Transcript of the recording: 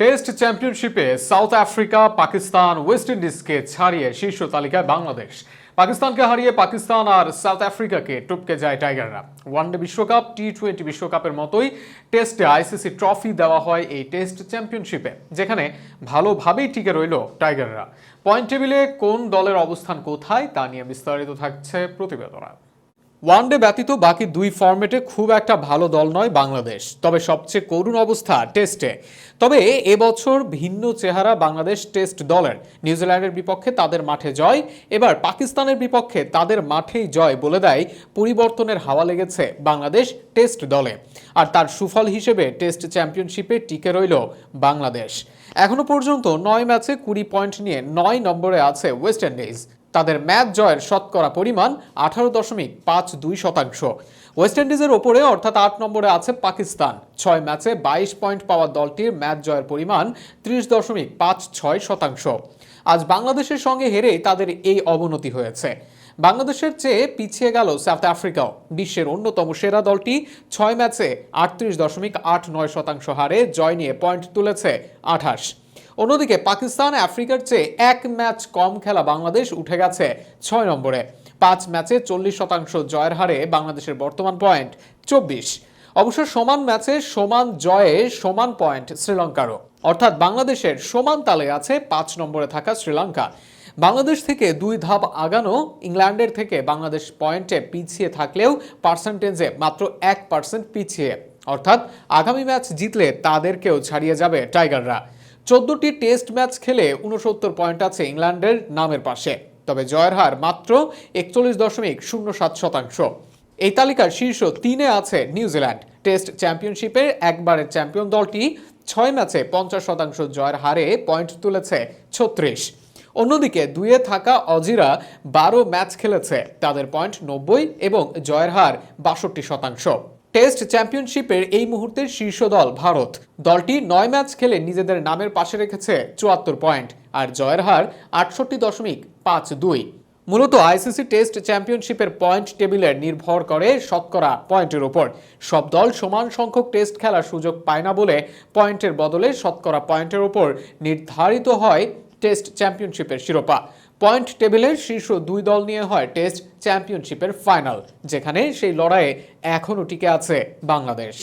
Test চ্যাম্পিয়নশিপে South Africa, Pakistan, West ইন্ডিজকে ছাড়িয়ে শীর্ষ তালিকায় বাংলাদেশ। পাকিস্তানকে হারিয়ে পাকিস্তান আর সাউথ আফ্রিকাকে টপকে যায় টাইগাররা। ওয়ানডে বিশ্বকাপ টি টোয়েন্টি বিশ্বকাপের মতোই টেস্টে আইসিসি ট্রফি দেওয়া হয় এই টেস্ট চ্যাম্পিয়নশিপে, যেখানে ভালোভাবেই টিকে রইল টাইগাররা। পয়েন্ট টেবিলে কোন দলের অবস্থান কোথায় তা নিয়ে বিস্তারিত থাকছে প্রতিবেদনা। ওয়ানডে ব্যতীত বাকি দুই ফরম্যাটে খুব একটা ভালো দল নয় বাংলাদেশ। তবে সবচেয়ে করুণ অবস্থা টেস্টে। তবে এবছর ভিন্ন চেহারা বাংলাদেশ টেস্ট দলের। নিউজিল্যান্ডের বিপক্ষে তাদের মাঠে জয়, এবার পাকিস্তানের বিপক্ষে তাদের মাঠেই জয় বলে দেয় পরিবর্তনের হাওয়া লেগেছে বাংলাদেশ টেস্ট দলে। আর তার সুফল হিসেবে টেস্ট চ্যাম্পিয়নশিপে টিকে রইল বাংলাদেশ। এখনও পর্যন্ত নয় ম্যাচে কুড়ি পয়েন্ট নিয়ে নয় নম্বরে আছে ওয়েস্ট ইন্ডিজ। তাদের ম্যাচ জয়ের শতকরা পরিমাণ আঠারো দশমিক পাঁচ দুই শতাংশ। ওয়েস্ট ইন্ডিজের ওপরে অর্থাৎ আট নম্বরে আছে পাকিস্তান। ছয় ম্যাচে বাইশ পয়েন্ট পাওয়া দলটির ম্যাচ জয়ের পরিমাণ ত্রিশ দশমিক পাঁচ ছয় শতাংশ। আজ বাংলাদেশের সঙ্গে হেরেই তাদের এই অবনতি হয়েছে। বাংলাদেশের চেয়ে পিছিয়ে গেল সাউথ আফ্রিকাও। বিশ্বের অন্যতম সেরা দলটি ছয় ম্যাচে আটত্রিশ দশমিক আট নয় শতাংশ হারে জয় নিয়ে পয়েন্ট তুলেছে আঠাশ। অন্যদিকে পাকিস্তান আফ্রিকার চেয়ে এক ম্যাচ কম খেলা বাংলাদেশ উঠে গেছে ছয় নম্বরে। পাঁচ ম্যাচে চল্লিশ শতাংশ জয়ের হারে বাংলাদেশের বর্তমান পয়েন্ট চব্বিশ। অবশ্য সমান ম্যাচে সমান জয়ে সমান পয়েন্ট শ্রীলঙ্কারও। অর্থাৎ বাংলাদেশের সমান তালে আছে পাঁচ নম্বরে থাকা শ্রীলঙ্কা। বাংলাদেশ থেকে দুই ধাপ আগানো ইংল্যান্ডের থেকে বাংলাদেশ পয়েন্টে পিছিয়ে থাকলেও পার্সেন্টেজে মাত্র এক পার্সেন্ট পিছিয়ে। অর্থাৎ আগামী ম্যাচ জিতলে তাদেরকেও ছাড়িয়ে যাবে টাইগাররা। চোদ্দটি টেস্ট ম্যাচ খেলে উনসত্তর পয়েন্ট আছে ইংল্যান্ডের নামের পাশে। তবে জয়ের হার মাত্র একচল্লিশ দশমিক শূন্য সাত শতাংশ। এই তালিকার শীর্ষ তিনে আছে নিউজিল্যান্ড টেস্ট চ্যাম্পিয়নশিপের একবারের চ্যাম্পিয়ন দলটি ছয় ম্যাচে পঞ্চাশ শতাংশ জয়ের হারে পয়েন্ট তুলেছে ছত্রিশ। অন্যদিকে দুয়ে থাকা অজিরা বারো ম্যাচ খেলেছে। তাদের পয়েন্ট নব্বই এবং জয়ের হার বাষট্টি শতাংশ। টেস্ট চ্যাম্পিয়নশিপের এই মুহূর্তের শীর্ষ দল ভারত। দলটি নয় ম্যাচ খেলে নিজেদের নামের পাশে রেখেছে চুয়াত্তর পয়েন্ট আর জয়ের হার আটষট্টি দশমিক পাঁচ দুই। মূলত আইসিসি টেস্ট চ্যাম্পিয়নশিপের পয়েন্ট টেবিলে নির্ভর করে শতকরা পয়েন্টের উপর সব দল সমান সংখ্যক টেস্ট খেলার সুযোগ পায় না বলে পয়েন্টের বদলে শতকরা পয়েন্টের উপর নির্ধারিত হয় টেস্ট চ্যাম্পিয়নশিপের শিরোপা। পয়েন্ট টেবিলের শীর্ষ দুই দল নিয়ে হয় টেস্ট চ্যাম্পিয়নশিপের ফাইনাল, যেখানে সেই লড়াইয়ে এখনও টিকে আছে বাংলাদেশ।